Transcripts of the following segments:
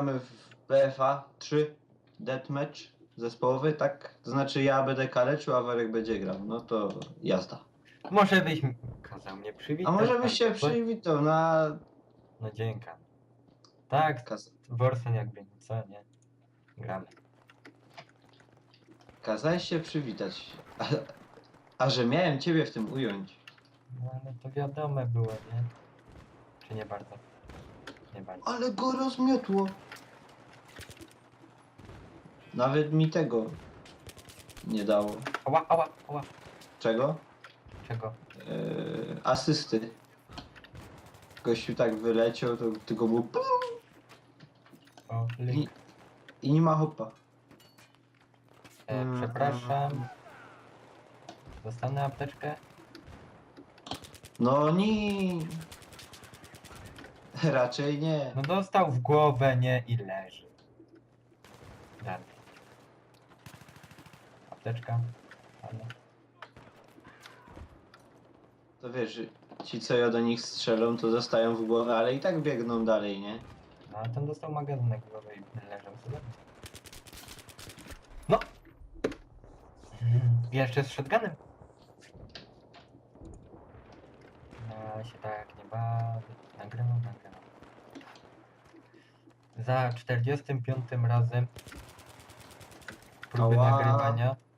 gramy w BFA 3 Deathmatch zespołowy, tak? To znaczy ja będę kaleczył, a Warek będzie grał. No to jazda. Może byś mi kazał mnie przywitać. A może byś się albo coś? przywitał na... No dzięki. Tak, Kaz... Borsen jakby, co nie? Gramy. Kazałeś się przywitać. A, a że miałem ciebie w tym ująć. No ale to wiadome było, nie? Czy nie bardzo? Nie bardzo. Ale go rozmiotło. Nawet mi tego nie dało. Ała, ała, ała. Czego? Czego? Eee, asysty. Gościu tak wyleciał, to tylko był pum O, i, link. i nie ma hopa. E, Mm, przepraszam. Dostanę apteczkę? No ni. Raczej nie. No dostał w głowę, nie? I leży. Dalej. Apteczka. To wiesz, ci co ja do nich strzelą, to dostają w głowę, ale i tak biegną dalej, nie? No ale ten dostał magazynek w głowę i leżał sobie. No! Jeszcze z shotgunem. No się tak nie bawię. Nagrywam, nagrywam. Za 45 razem próby Ała. nagrywania.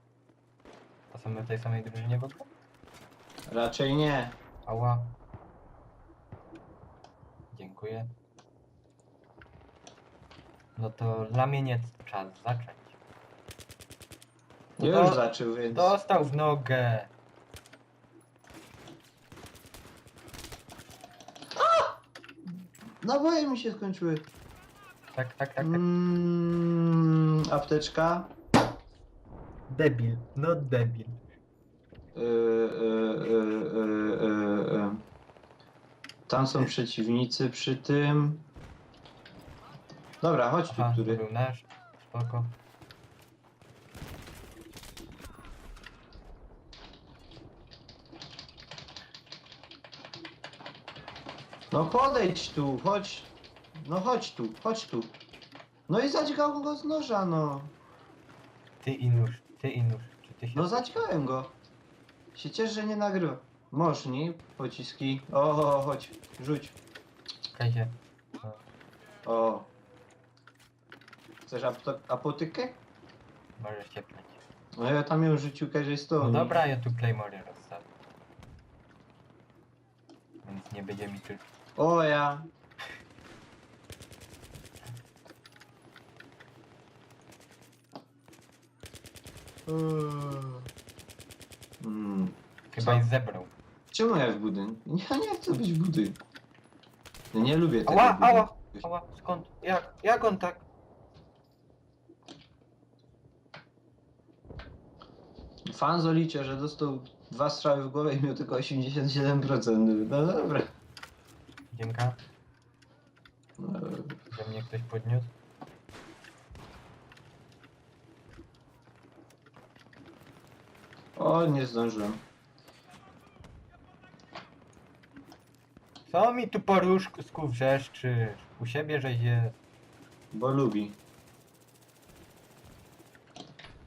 Są my w tej samej drużynie w ogóle? Raczej nie. Ała. Dziękuję. No to dla mnie nie czas zacząć. Już to- zaczął, więc. Dostał w nogę. Naboje mi się skończyły. Tak, tak, tak, tak. Mm, apteczka. Debil, no debil. Yy. Tam są przeciwnicy przy tym. Dobra, chodź tu, Aha, to który. był nasz. Spoko. No podejdź tu, chodź. No chodź tu, chodź tu. No i zadźgał go z noża, no. Ty i nóż, ty. Czy ty się... No zadźgałem go. Się cieszę, że nie nagrywa. Możni, pociski. O, chodź, rzuć. Kazie. O. Chcesz apto- apotykę? Możesz ciepnąć. No ja tam ją rzucił każdej No dobra, ja tu Claymory rozstawię. Więc nie będzie mi tu... O ja. Mm. Chyba Co? ich zebrał. Czemu ja w budynku? Ja nie chcę być w budynku. Ja nie lubię tego Ała, budynku. ała, ała, skąd? Jak? Jak on tak? Fanzo liczę, że dostał dwa strzały w głowę i miał tylko 87%. No dobra. Dzięka, No, że mnie ktoś podniósł. O, nie zdążyłem. Co mi tu poruszku wrzeszczysz? U siebie, że je... Bo lubi.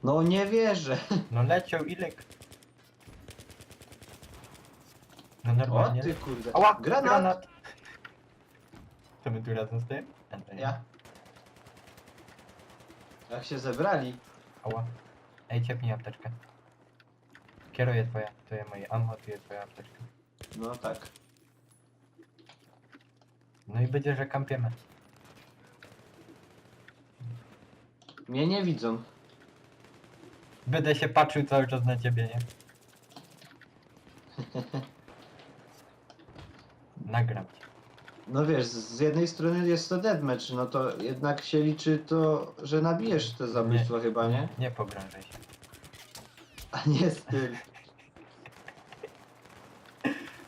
No nie wierzę. No leciał ile... No O normalnie. ty kurde. Ała, Granat. granat. To my tu razem? A, to nie. Ja. Jak się zebrali. Ała. Ej, ciepnij apteczkę. Kieruję twoja, to jest moje ammo, tu jest twoja apteczka. No tak. No i będzie, że kampiemy. Mnie nie widzą. Będę się patrzył cały czas na ciebie, nie? Nagram cię. No wiesz, z z jednej strony jest to deathmatch, no to jednak się liczy to, że nabijesz te zabójstwo chyba, nie? Nie pogrążaj się. A nie styl.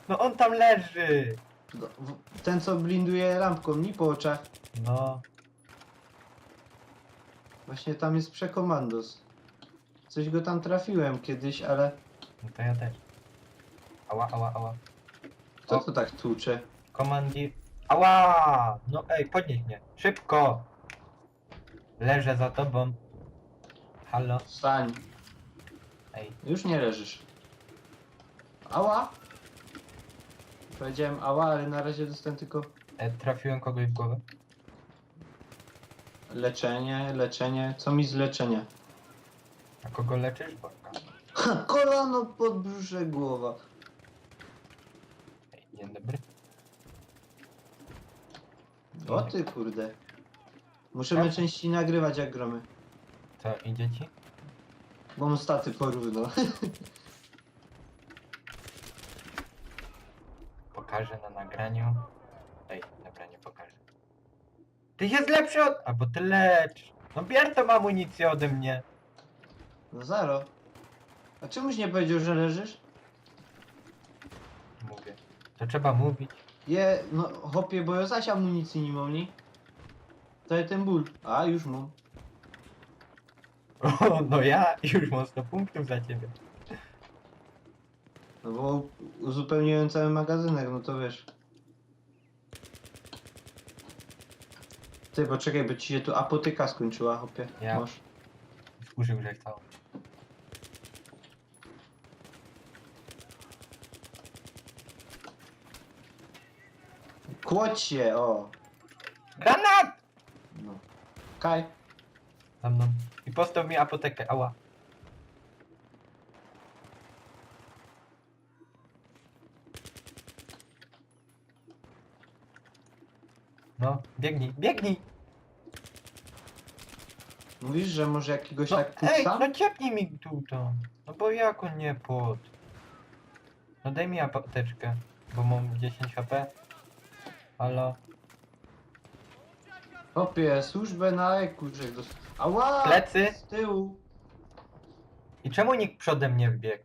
No on tam leży! No, w- Ten co blinduje lampką, mi po oczach. No, Właśnie tam jest przekomandos. Coś go tam trafiłem kiedyś, ale no to ja też. Ała, ała, ała. kto O. to tak tłucze? Komandir Ała! No ej, podnieś mnie. Szybko! Leżę za tobą. Halo? Wstań. Ej, Już nie leżysz. Ała! Powiedziałem ała, ale na razie dostałem tylko e, trafiłem kogoś w głowę? leczenie, leczenie. Co mi z leczenia? A kogo leczysz? Borka. Ha, kolano, podbrzusze, głowa. Ej, dzień dobry. O ty kurde. Musimy częściej nagrywać jak gromy. Co, idzie ci? Bo mam staty porówno. Pokażę na nagraniu. Ej, dobra, nie pokażę. Ty jest lepszy od... Albo ty lecz. No bierz tą amunicję ode mnie. No zaro. A czemuś nie powiedział, że leżysz? Mówię. To trzeba mówić. Je, no hopie, bo ja zaś amunicji nie mam, nie? To jest ten ból. A, już mam. O, no ja już mam 100 punktów za ciebie. No bo uzupełniłem cały magazynek, no to wiesz. Ty, poczekaj, bo ci się tu apotyka skończyła, hopie. Ja. Masz. Użył, że chcą. Kłodź się, o. Granat! No. Kaj. Za mną. I postaw mi apotekę, ała. No, biegnij, biegnij! Mówisz, że może jakiegoś No, tak ej, no ciepnij mi tu to. No bo jak on nie pod? No daj mi apteczkę, bo mam 10 HP. Halo? Hopie, służbę na eku, że dos... Ała! Plecy? Z tyłu. I czemu nikt przodem nie wbiegł?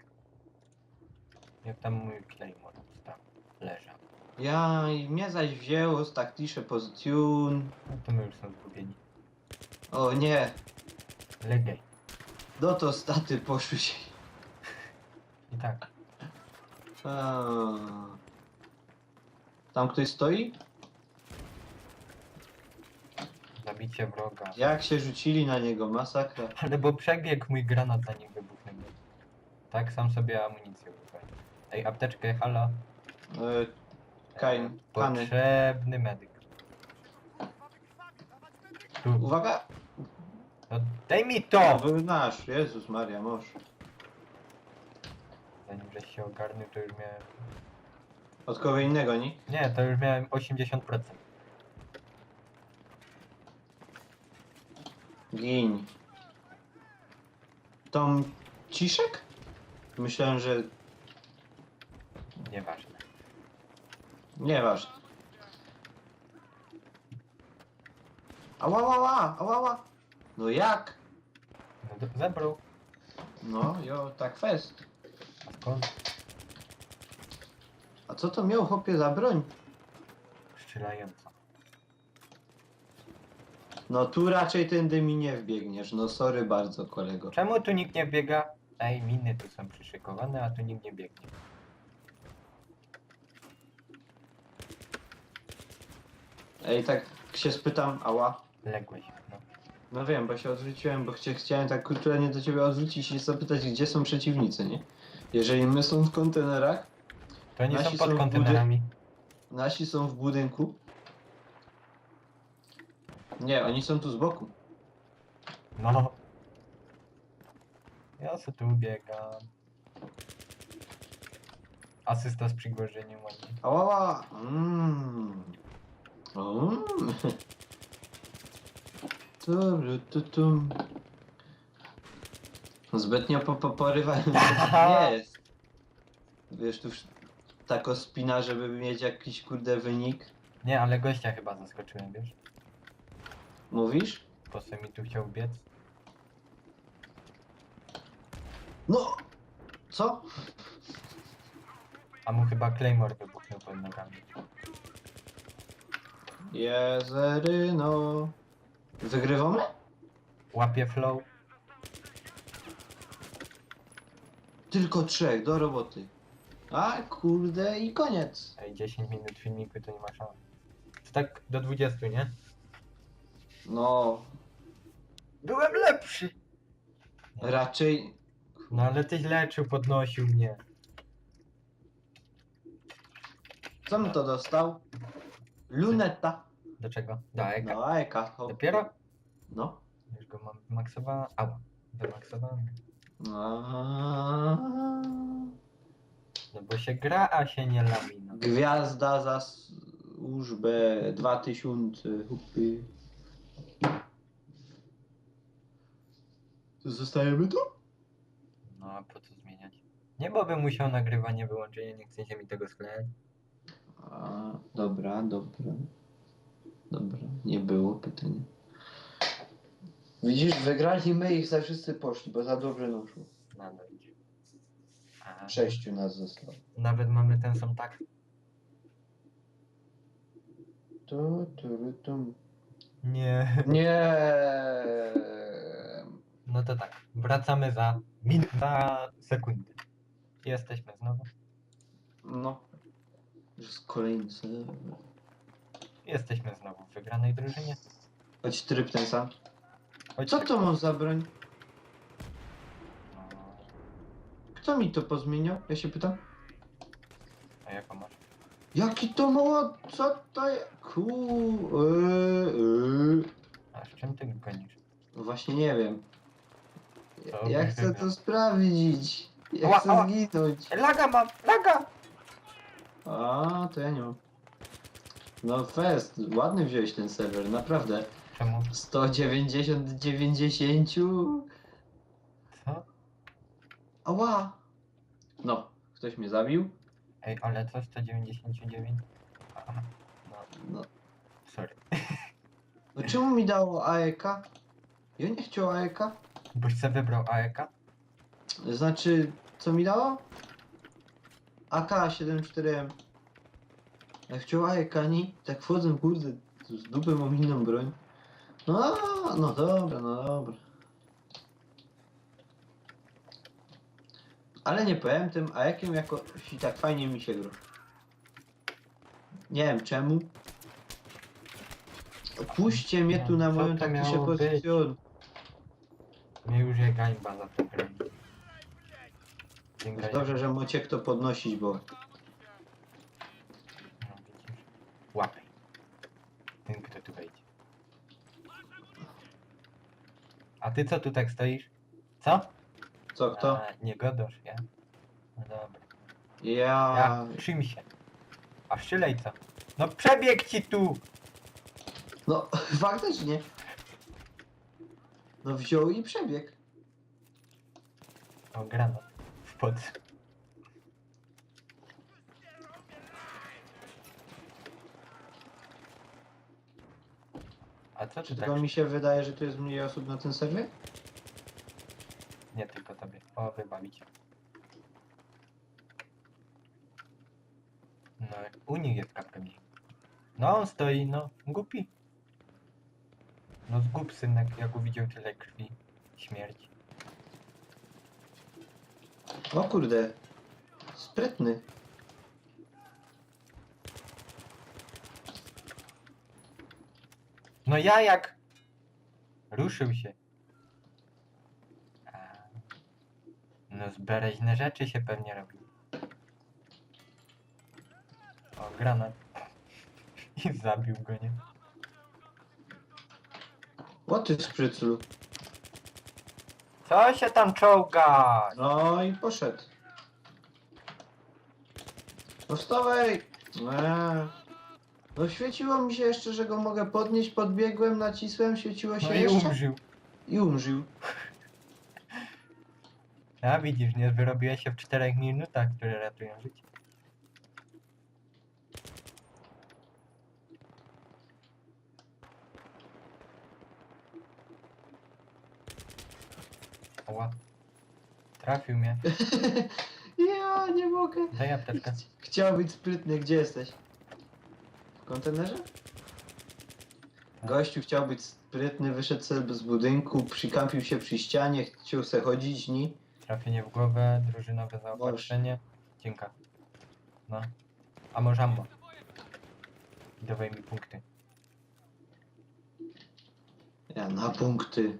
Jak tam mój Claymore tam leżał. Ja, i mnie zaś wzięło z Tactisze Position. No to my już są zgubieni. O nie, Legaj. no to staty poszły się. I tak. A. Tam ktoś stoi? Zabicie wroga. Jak się rzucili na niego, masakra. Ale bo przebiegł mój granat zanim wybuchnął. Tak sam sobie amunicję wypełnił. Ej, apteczkę, halo. E, Kain, Kany. Potrzebny medyk. Tu. Uwaga! No, daj mi To to! był nasz, Jezus Maria, mąż. Zanim żeś się ogarnął, to już miałem... Od kogo innego, nie? Nie, to już miałem 80%. Gin. Tom Ciszek? Myślałem, że... Nieważne. Nieważne. Ała, ała, ała, ała, ała. No jak? No, zebrał. No, jo, tak fest. A skąd? A co to miał chłopie za broń? Strzelająca. No tu raczej tędy mi nie wbiegniesz, no sorry bardzo kolego. Czemu tu nikt nie biega? Ej, miny tu są przyszykowane, a tu nikt nie biegnie. Ej, tak się spytam, ała. Ległeś, no. No wiem, bo się odwróciłem, bo chcia, chciałem tak kulturalnie do ciebie odwrócić i zapytać, gdzie są przeciwnicy, nie? Jeżeli my są w kontenerach, To nie Nasi są pod są w kontenerami. nasi są w budynku. Nie, oni są tu z boku. No. Ja se tu biegam. Asysta z przygłożeniem ładnie. Ała, ała. Mm. Mm. Turu, tu, tum. Zbytnio po, po, porywając nie jest. Wiesz, tu już tak ospina, żeby mieć jakiś kurde wynik. Nie, ale gościa chyba zaskoczyłem, wiesz? Mówisz? Po co mi tu chciał biec? No! Co? A mu chyba Claymore wybuchnął pod nogami. Jezeryno. Wygrywamy? Łapie flow. Tylko trzech, do roboty. A kurde i koniec. Ej, 10 minut filmiku to nie ma szans. tak do 20, nie? No, Byłem lepszy! raczej No ale tyś leczył, podnosił mnie. Co mi to dostał? Luneta. Do czego? Do Eka. No, Eka. hop. Dopiero? No. Już go mam wymaksowany. Ała. Wymaksowany. A, No bo się gra, a się nie lami. No. Gwiazda za służbę 2000. Hupy. Zostajemy tu? no a po co zmieniać? Nie, bo bym musiał nagrywanie wyłączenie, nie chcecie mi tego sklejać. A, dobra, dobra. Dobra, nie było pytania. Widzisz, wygraliśmy ich za wszyscy poszli, bo za dobrze nam szło. Nadal idzie. A, Sześciu nas zostało. Nawet mamy ten sam tak. Tu, tu, tu. Nie. Nie. No to tak. Wracamy za min za sekundę. Jesteśmy znowu. No. Już kolejny serwer. Jesteśmy znowu w wygranej drużynie. Choć tryb ten sam. Chodź Co tak. to mam za broń? No, Kto mi to pozmieniał? Ja się pytam. a jaką masz? Jaki to mało? Co to jest? Ku... Yy, yy. A z czym ty gonisz? No Właśnie nie wiem. Ja chcę to sprawdzić. Ja Ała, chcę ała. zginąć. Laga mam! Laga! A, to ja nie mam. No fest, ładny wziąłeś ten serwer, naprawdę. Czemu? 190 90. Co? Ała! No, ktoś mnie zabił? Ej, ale co 199? Aha. No, No. sorry. no czemu mi dało AEK? Ja nie chciał AEK. Boś se wybrał AEK? Znaczy, co mi dało? AK-74M. Ja chciał AEK, nie? Tak wchodzę, kurde, z dupy mam inną broń. No, no dobra, no dobra. Ale nie powiem tym AEK-iem jakoś tak fajnie mi się gra. Nie wiem czemu. Puśćcie mnie tu na moją być? pozycję. Mnie już je gańba za tę grę. Dziękuję. Dobrze, że macie kto podnosić, bo No, widzisz. Łapaj. Ten kto tu wejdzie. A ty co tu tak stoisz? Co? co kto? A, nie godosz, ja? No dobra. Ja... Ja, czym się? A strzelaj co? No przebieg ci tu! No, faktycznie. No wziął i przebiegł. O, granat. Wpadł. A co Czy ty tak? tylko mi się wydaje, że tu jest mniej osób na tym serwie? Nie tylko tobie. O, wybawić. No, u nich jest mniej. No, on stoi, no, głupi. No, zgub synek, jak uwidział tyle krwi. Śmierć. O kurde. Sprytny. No ja jak... Ruszył się. A, No, zbereźne rzeczy się pewnie robi. O, granat. I zabił go, nie? O ty spryclu. Co się tam czołga? No i poszedł. No wstawaj! Eee. No świeciło mi się jeszcze, że go mogę podnieść, podbiegłem, nacisłem, świeciło się No i jeszcze umrzył. i umrzył. A widzisz, nie wyrobiłeś się w 4 minutach, które ratują życie. Oła. Trafił mnie. ja nie mogę. Daj apteczkę. Chciał być sprytny, gdzie jesteś? W kontenerze? Gościu chciał być sprytny, wyszedł sobie z budynku, przykampił się przy ścianie, chciał se chodzić, ni? Trafienie w głowę, drużynowe zaopatrzenie. Dzięka. No. A może ammo? Dawaj mi punkty. Ja na punkty.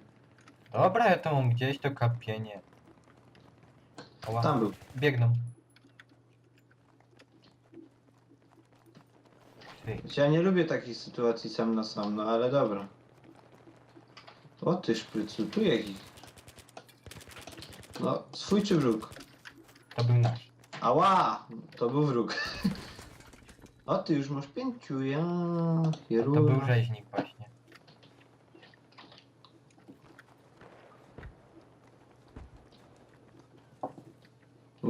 Dobra, ja to mam gdzieś to kapienie. Ała, Tam był. biegną. Ty, Znaczy, Ja nie lubię takich sytuacji sam na sam, no ale dobra. O ty szprycu, tu jakiś. No, swój czy wróg? to był nasz. Ała! To był wróg. O, ty już masz pięciu, ja... To był rzeźnik właśnie.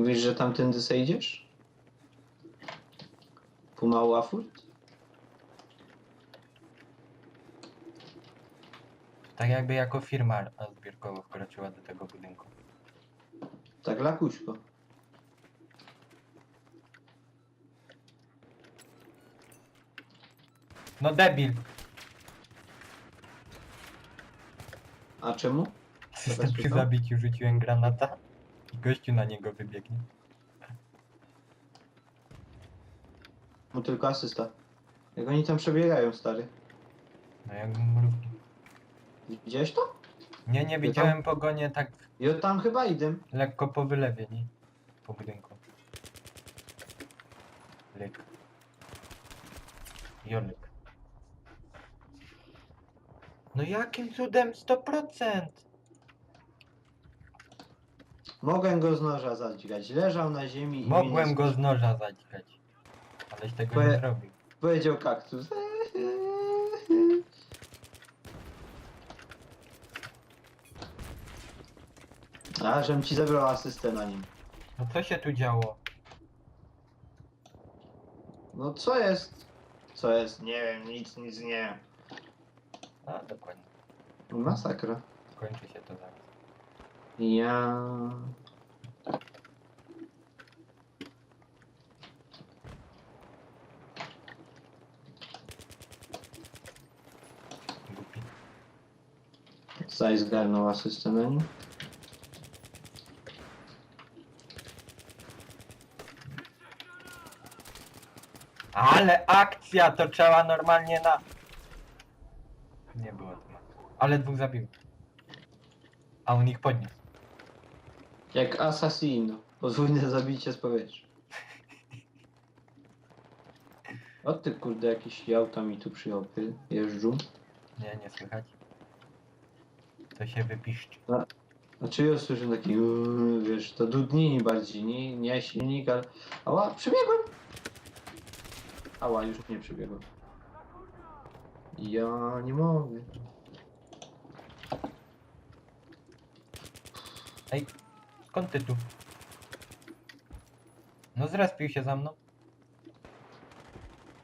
Mówisz, że tamtędy se idziesz? Puma Wafurt? Tak jakby jako firma zbiórkowo wkroczyła do tego budynku. Tak lakuśko. No debil! A czemu? System przy zabiciu rzuciłem granata gościu na niego wybiegnie. Mu tylko asysta. Jak oni tam przebiegają, stary. No jak mrówki. Widziałeś to? Nie, nie widziałem pogonie tak od tam chyba idę. lekko po wylewie, nie? Po budynku. Lyk. Jolyk. No jakim cudem 100%? Mogłem go z noża zadźgać. Leżał na ziemi i mnie Mogłem nie go z noża zadźgać. Aleś tego nie zrobił. Powiedział kaktus. A, żem ci zabrał asystę na nim. No co się tu działo? No co jest? Co jest? Nie wiem, nic, nic nie wiem. A, dokładnie. Masakra. Kończy się to zaraz. Ja... Zaj zgarnął asystę na nim. Ale akcja to trzeba normalnie na... Nie było. Ale dwóch zabił. A on ich podniósł. Jak Assassino. Podwójne zabicie z powietrza. O ty kurde, jakieś jałka mi tu przyjopy jeżdżą. Nie, nie słychać. To się wypiszczy. Znaczy ja słyszę taki, uuu, wiesz, to dudnini bardziej, nie, nie silnik, ale... Ała, przebiegłem! Ała, już nie przebiegłem. Ja nie mogę. Ej, skąd ty tu? No zrespił się za mną.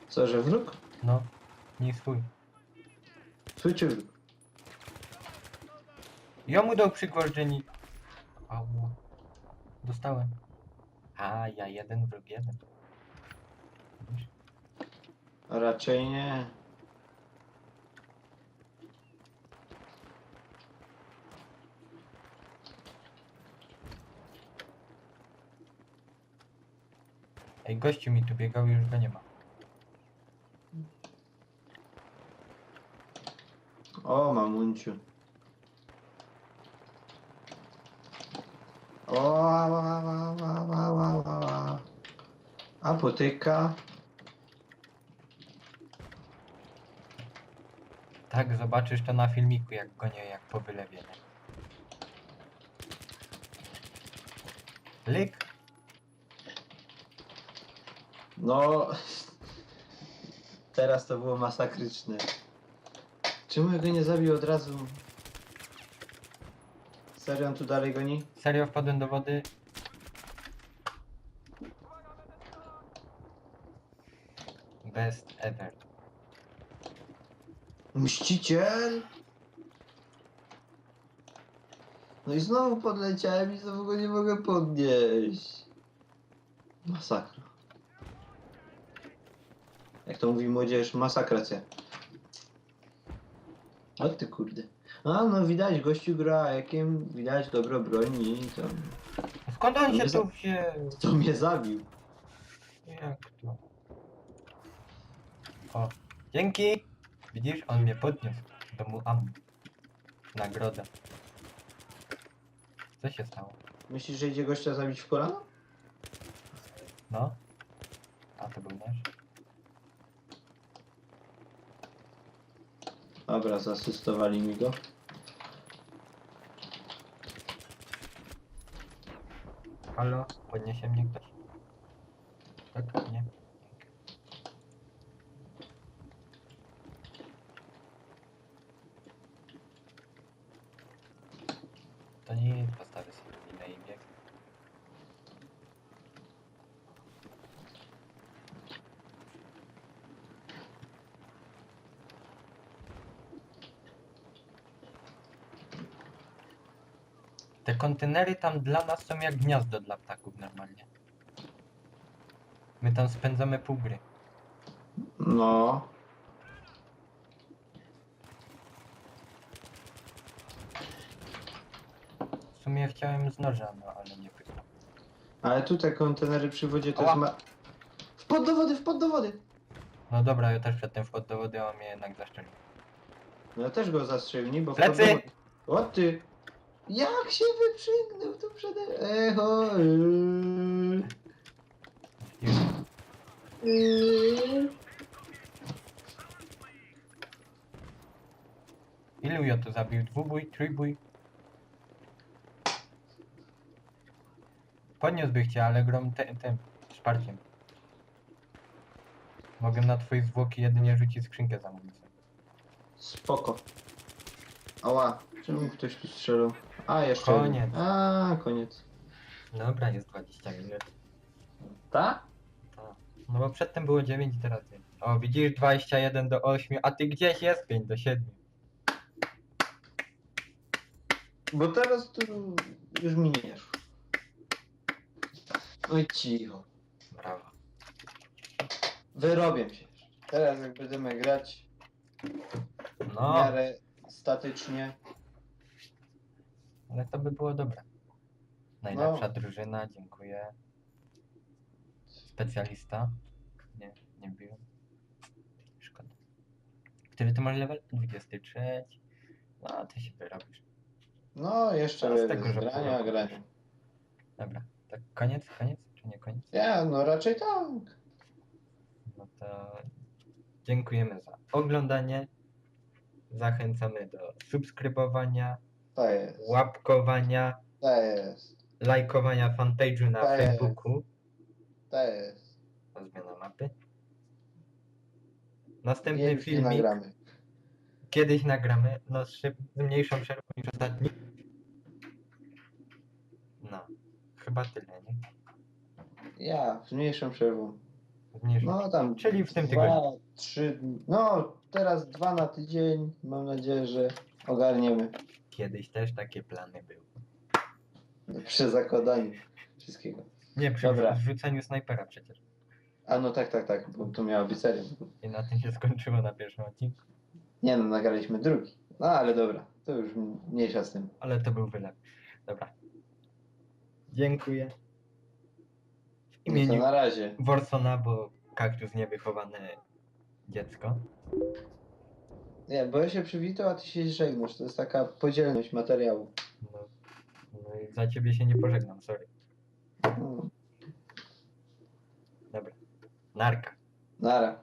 Co, że wróg? No, nie swój. Twój czy wróg? Ja mu dał przygwożdżeni. Au. Dostałem. A, ja jeden, wróg jeden. A raczej nie. Ej, gościu mi tu biegał i już go nie ma. O, mamunciu. O, a, a, a, a, a, a, a. Apoteka. Tak, zobaczysz to na filmiku, jak go nie, jak po wylewie. Lyk. No. Teraz to było masakryczne. Czemu go nie zabił od razu? Serio on tu dalej goni? Serio wpadłem do wody. Best ever. Mściciel? No i znowu podleciałem i znowu go nie mogę podnieść. Masakra. Jak to mówi młodzież, masakracja. O ty kurde. A no widać, gościu gra jakiem widać dobro broni i tam. Skąd on się tu wziął? To mnie zabił. Jak to? O, Dzięki! Widzisz, on mnie podniósł do mu am. Nagroda. Co się stało? Myślisz, że idzie gościa zabić w kolano? No? A to był nasz? Dobra, zasystowali mi go. Halo? Podniesie mnie ktoś? Tak? Nie? To nie postawię sobie na imię. Te kontenery tam dla nas są jak gniazdo dla ptaków normalnie. My tam spędzamy pół gry. No. W sumie chciałem z noża, no ale nie wyszło. Ale tu te kontenery przy wodzie to Ała. jest ma... Wpad do wody, wpad do wody! No dobra, ja też przedtem wchód do wody, a on mnie jednak zaszczelił. No ja też go zastrzelił, bo wpadł do Plecy! wody. O ty! Jak się wyprzęgnął tu przede... Echo! Yy. Ilu ja tu zabił? Dwubój, trójbój? Podniósłby cię, ale grom te, tym wsparciem. Mogę na twoje zwłoki jedynie rzucić skrzynkę z amunicją. Spoko. Ała, czemu ktoś tu strzelał? A, jeszcze Koniec. jeden. A, koniec. Dobra, jest 20 minut. Ta? Tak. No bo przedtem było 9 i teraz 9. O, widzisz 21 do 8, a ty gdzieś jest 5 do 7. Bo teraz tu już mi nie szło. Oj, cicho. Brawo. Wyrobię się. Teraz jak będziemy grać w No, miarę statycznie. Ale to by było dobre. Najlepsza drużyna, dziękuję. Specjalista. Nie, nie biłem. Szkoda. Który ty masz level? 23. No, ty się wyrobisz. No, jeszcze Teraz tego, że grania, grania. Dobra, tak koniec, koniec, czy nie koniec? Ja, no raczej tak. No to dziękujemy za oglądanie. Zachęcamy do subskrybowania, To jest. łapkowania, To jest. lajkowania fanpage'u na jest. Facebooku. To jest. To zmiana mapy. Następny Więcej filmik nagramy. kiedyś nagramy, no z, szyb- z mniejszą przerwą niż ostatni. No, chyba tyle, nie? Ja, z mniejszą przerwą. Z mniejszą. No tam. Czyli w tym dwa, tygodniu. trzy. No, teraz dwa na tydzień. Mam nadzieję, że ogarniemy. Kiedyś też takie plany były. Przy zakładaniu wszystkiego. Nie, przy Dobra. wrzuceniu snajpera przecież. A no tak, tak, tak, bo to miała być seria. I na tym się skończyło na pierwszym odcinku. Nie no, nagraliśmy drugi. No ale dobra, to już mniejsza z tym. Ale to był wylew. Dobra. Dziękuję. W No imieniu na razie. Warsona, bo kaktus niewychowane dziecko. Nie, bo ja się przywitał, a ty się żegnasz. To jest taka podzielność materiału. No, no i za ciebie się nie pożegnam, sorry. No, Dobra. Narka. nara.